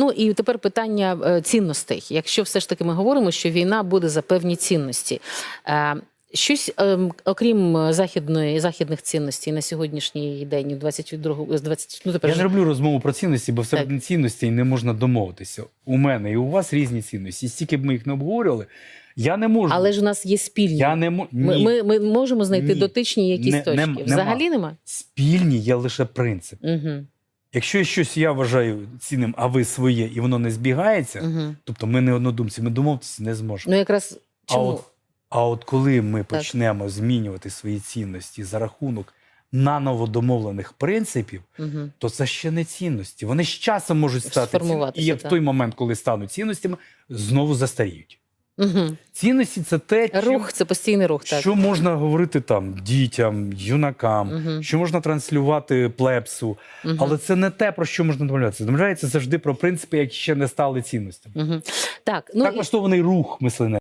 Ну і тепер питання е, цінностей. Якщо все ж таки ми говоримо, що війна буде за певні цінності. Е, Щось ем, окрім західної західних цінностей на сьогоднішній день, 22 з 20, ну тепер Я вже- не люблю розмову про цінності, бо всередині цінностей не можна домовитися. У мене і у вас різні цінності. Стільки б ми їх не обговорювали, я не можу. але ж у нас є спільні. я не мо... Ми, Ні. ми, ми можемо знайти Ні. дотичні якісь Не- точки. нем- Взагалі нема. Спільні є лише принцип. Угу. Якщо щось я вважаю цінним, а ви своє, і воно не збігається, Угу. тобто ми не однодумці, ми домовитися не зможемо. Ну якраз а, от, а от коли ми почнемо змінювати свої цінності за рахунок наново домовлених принципів, Угу. то це ще не цінності. Вони з часом можуть стати цінностями, і в той момент, коли стануть цінностями, знову застаріють. Угу. Цінності це те, чим- Рух це постійний рух, так. що можна говорити там дітям, юнакам, угу. що можна транслювати плепсу, Угу. але це не те, про що можна домовлятися. Домовляється завжди про принципи, які ще не стали цінностями. Угу. Так, ну так і- влаштований рух мислений.